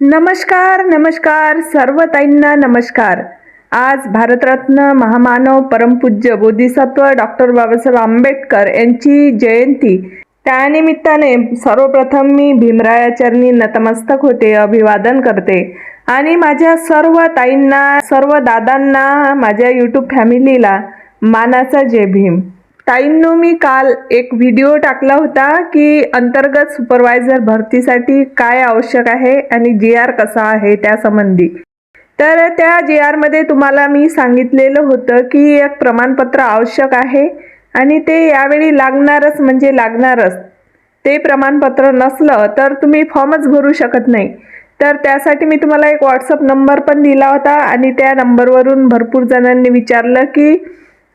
नमस्कार नमस्कार सर्व ताईंना नमस्कार. आज भारतरत्न महामानव परमपूज्य बोधिसत्व डॉक्टर बाबासाहेब आंबेडकर यांची जयंती. त्यानिमित्ताने सर्वप्रथम मी भीमरायाचरणी नतमस्तक होते अभिवादन करते. आणि माझ्या सर्व ताईंना सर्व दादांना माझ्या यूट्यूब फॅमिलीला मानाचा जय भीम. ताईंनो मी काल एक व्हिडिओ टाकला होता की अंतर्गत सुपरवायझर भरतीसाठी काय आवश्यक आहे आणि जी आर कसा आहे त्यासंबंधी. तर त्या जी आरमध्ये तुम्हाला मी सांगितलेलं होतं की एक प्रमाणपत्र आवश्यक आहे आणि ते यावेळी लागणारच म्हणजे लागणारच. ते प्रमाणपत्र नसलं तर तुम्ही फॉर्मच भरू शकत नाही. तर त्यासाठी मी तुम्हाला एक व्हॉट्सअप नंबर पण दिला होता आणि त्या नंबरवरून भरपूर जणांनी विचारलं की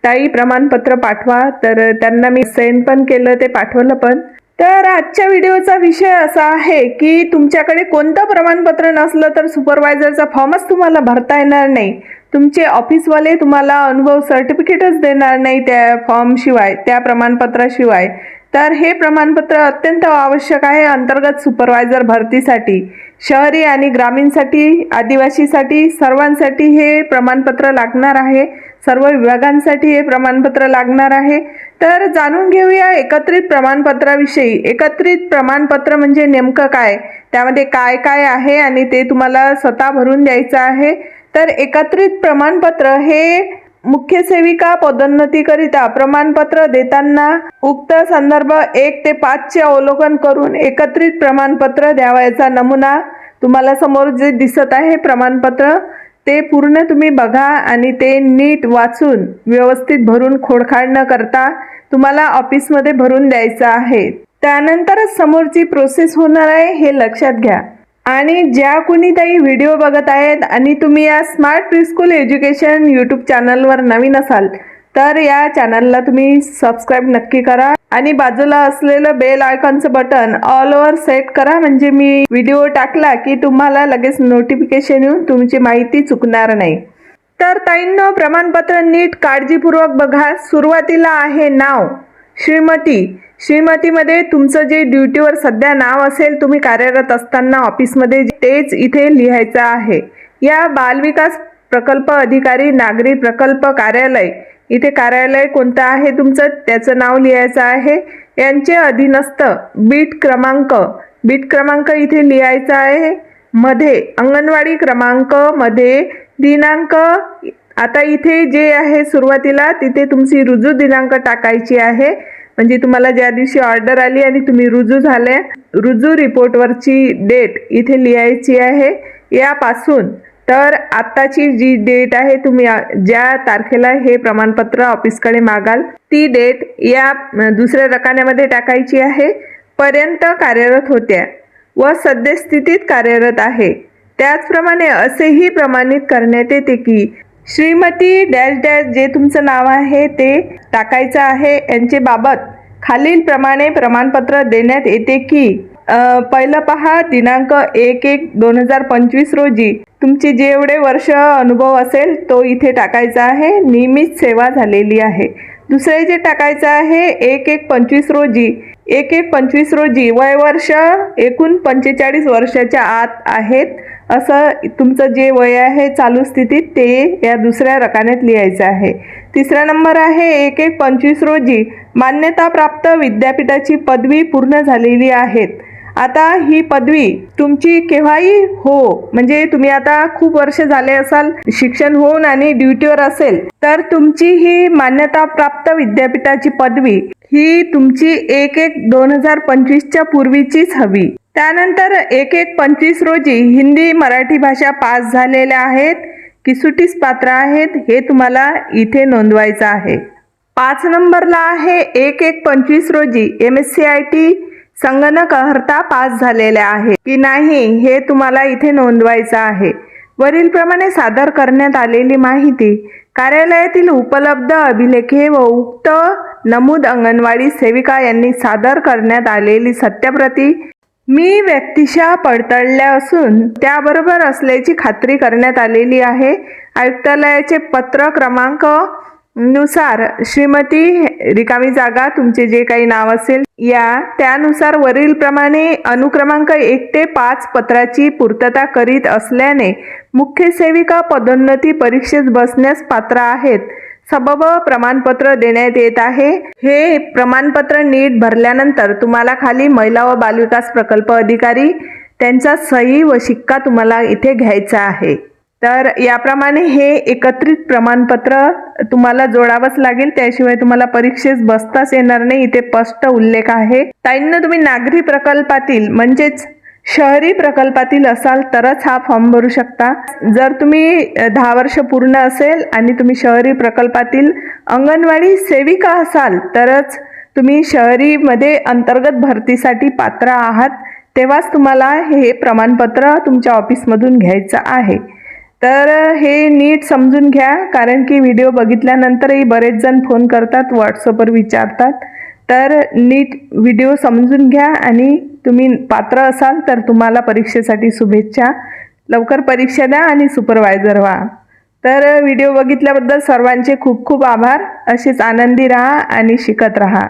ताई प्रमाणपत्र पाठवा. तर त्यांना मी सेंड पण केलं ते पाठवलं पण. तर आजच्या व्हिडिओचा विषय असा आहे की तुमच्याकडे कोणतं प्रमाणपत्र नसलं तर सुपरवायझरचा फॉर्मच तुम्हाला भरता येणार नाही. तुमचे ऑफिसवाले तुम्हाला अनुभव सर्टिफिकेटच देणार नाही त्या फॉर्मशिवाय त्या प्रमाणपत्राशिवाय. तर हे प्रमाणपत्र अत्यंत आवश्यक आहे अंतर्गत सुपरवायझर भरतीसाठी. शहरी आणि ग्रामीणसाठी आदिवासीसाठी सर्वांसाठी हे प्रमाणपत्र लागणार आहे. सर्व विभागांसाठी हे प्रमाणपत्र लागणार आहे. तर जाणून घेऊया एकत्रित प्रमाणपत्राविषयी. एकत्रित प्रमाणपत्र म्हणजे नेमकं काय? त्यामध्ये काय काय आहे आणि ते तुम्हाला स्वतः भरून द्यायचं आहे. तर एकत्रित प्रमाणपत्र हे मुख्य सेविका पदोन्नतीकरिता प्रमाणपत्र देताना उक्त संदर्भ एक ते पाचचे अवलोकन करून एकत्रित प्रमाणपत्र द्यावयाचा नमुना तुम्हाला समोर जे दिसत आहे प्रमाणपत्र ते पूर्ण तुम्ही बघा आणि ते नीट वाचून व्यवस्थित भरून खोडखाड न करता तुम्हाला ऑफिसमध्ये भरून द्यायचं आहे. त्यानंतरच समोरची प्रोसेस होणार आहे हे लक्षात घ्या. आणि ज्या कुणी ताई व्हिडिओ बघत आहेत आणि तुम्ही या स्मार्ट प्रिस्कूल एज्युकेशन यूट्यूब चॅनलवर नवीन असाल तर या चॅनलला तुम्ही सबस्क्राईब नक्की करा. आणि बाजूला असलेलं बेल आयकॉनचं बटन ऑल ओव्हर सेट करा. म्हणजे मी व्हिडिओ टाकला की तुम्हाला लगेच नोटिफिकेशन येऊन तुमची माहिती चुकणार नाही. तर ताईंनो प्रमाणपत्र नीट काळजीपूर्वक बघा. सुरुवातीला आहे नाव. श्रीमती श्रीमतीमध्ये तुमचं जे ड्युटीवर सध्या नाव असेल तुम्ही कार्यरत असताना ऑफिसमध्ये तेच इथे लिहायचं आहे. या बालविकास प्रकल्प अधिकारी नागरी प्रकल्प कार्यालय इथे कार्यालय कोणतं आहे तुमचं? त्याचं नाव लिहायचं आहे. यांचे अधीनस्थ बीट क्रमांक बीट क्रमांक इथे लिहायचा आहे. मध्ये अंगणवाडी क्रमांकमध्ये दिनांक आता इथे जे आहे सुरुवातीला तिथे तुमची रुजू दिनांक टाकायची आहे. म्हणजे तुम्हाला ज्या दिवशी ऑर्डर आली आणि तुम्ही रुजू झाले रुजू रिपोर्टवरची डेट इथे लिहायची आहे. यापासून तर आत्ताची जी डेट आहे तुम्ही ज्या तारखेला हे प्रमाणपत्र ऑफिसकडे मागाल ती डेट या दुसऱ्या रकान्यामध्ये टाकायची आहे. पर्यंत कार्यरत होत्या व सद्यस्थितीत कार्यरत आहे. त्याचप्रमाणे असेही प्रमाणित करण्यात येते की श्रीमती डॅश डॅश जे तुमचं नाव आहे ते टाकायचं आहे यांचे बाबत खालील प्रमाणे प्रमाणपत्र देण्यात येते की पहिलं पहा दिनांक एक एक दोन हजार पंचवीस रोजी तुमचे जेवढे वर्ष अनुभव असेल तो इथे टाकायचा आहे नियमित सेवा झालेली आहे. दुसरे जे टाकायचं आहे एक एक पंचवीस रोजी एक एक पंचवीस रोजी वय वर्ष एकूण पंचेचाळीस वर्षाच्या आत आहेत. असं तुमचं जे वय आहे चालू स्थितीत ते या दुसऱ्या रकान्यात लिहायचं आहे. तिसरा नंबर आहे एक एक पंचवीस रोजी मान्यताप्राप्त विद्यापीठाची पदवी पूर्ण झालेली आहेत. आता ही पदवी तुमची केव्हाही हो म्हणजे तुम्ही आता खूप वर्ष झाले असाल शिक्षण होऊन आणि ड्युटीवर असेल तर तुमची ही मान्यताप्राप्त विद्यापीठाची पदवी ही तुमची एक एक दोन हजार पंचवीसच्या पूर्वीचीच हवी. त्यानंतर एक एक पंचवीस रोजी हिंदी मराठी भाषा पास झालेल्या आहेत. की सुटीस पात्र आहेत हे तुम्हाला इथे नोंदवायचं आहे. पाच नंबरला आहे एक एक पंचवीस रोजी M S C I T संगणक अर्हता पास झालेल्या आहे की नाही हे तुम्हाला इथे नोंदवायचं आहे. वरीलप्रमाणे सादर करण्यात आलेली माहिती कार्यालयातील उपलब्ध अभिलेखे व उक्त नमूद अंगणवाडी सेविका यांनी सादर करण्यात आलेली सत्यप्रती मी व्यक्तिशः पडताळल्या असून त्याबरोबर असल्याची खात्री करण्यात आलेली आहे. आयुक्तालयाचे पत्र क्रमांकनुसार श्रीमती रिकामी जागा तुमचे जे काही नाव असेल या त्यानुसार वरील प्रमाणे अनुक्रमांक एक ते पाच पत्राची पूर्तता करीत असल्याने मुख्य सेविका पदोन्नती परीक्षेत बसण्यास पात्र आहेत. सबब प्रमाणपत्र देण्यात येत आहे. हे प्रमाणपत्र नीट भरल्यानंतर तुम्हाला खाली महिला व बालविकास प्रकल्प अधिकारी त्यांचा सही व शिक्का तुम्हाला इथे घ्यायचा आहे. तर याप्रमाणे हे एकत्रित प्रमाणपत्र तुम्हाला जोडावंच लागेल. त्याशिवाय तुम्हाला परीक्षेस बसताच येणार नाही. इथे स्पष्ट उल्लेख आहे. ताईंना तुम्ही नागरी प्रकल्पातील म्हणजेच शहरी प्रकल्पातील असाल तरच हा फॉर्म भरू शकता. जर तुम्ही दहा वर्ष पूर्ण असेल आणि तुम्ही शहरी प्रकल्पातील अंगणवाडी सेविका असाल तरच तुम्ही शहरीमध्ये अंतर्गत भरतीसाठी पात्र आहात. तेव्हाच तुम्हाला हे प्रमाणपत्र तुमच्या ऑफिसमधून घ्यायचं आहे. तर हे नीट समजून घ्या कारण की व्हिडिओ बघितल्यानंतरही बरेच जण फोन करतात व्हॉट्सअपवर विचारतात. तर नीट व्हिडिओ समजून घ्या आणि तुम्ही पात्र असाल तर तुम्हाला परीक्षेसाठी शुभेच्छा. लवकर परीक्षा द्या आणि सुपरवायझर व्हा. तर व्हिडिओ बघितल्याबद्दल सर्वांचे खूप खूप आभार. असेच आनंदी राहा आणि शिकत राहा.